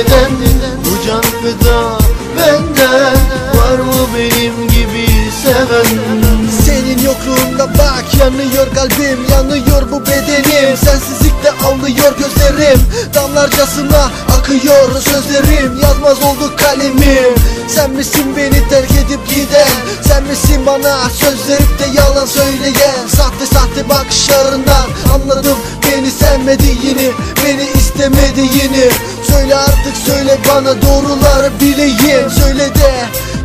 neden bu can feda benden? Var mı benim gibi seven? Senin yokluğunda bak yanıyor kalbim yanıyor bu bedenim. Sensizlikte ağlıyor gözlerim damlarcasına akıyor sözlerim. Yazmaz oldu kalemim. Sen misin beni terk edip giden? Sen misin bana söz verip de yalan söyleyen? Sahte sahte bakışlarından anladım Beni sevmediğini, beni istemediğini. Söyle artık söyle bana doğruları bileyim. Söyle de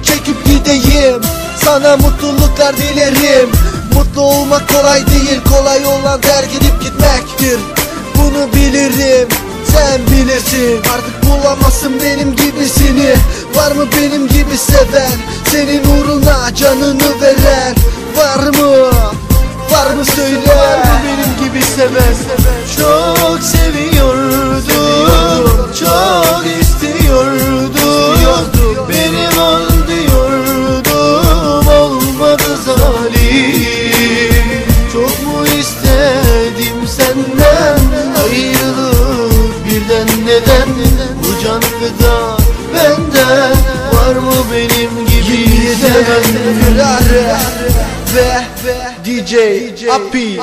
çekip gideyim. Sana mutluluklar dilerim. Mutlu olmak kolay değil Kolay olan terk edip gitmektir. Bunu bilirim sen bilirsin. Artık bulamazsın benim gibisini. Var mı benim gibi seven? Senin uğruna canını veren. Var mı? Var mı söyle Var mı benim gibi seven. Çok feda benden Var mı benim gibi seven? Ve DJ Api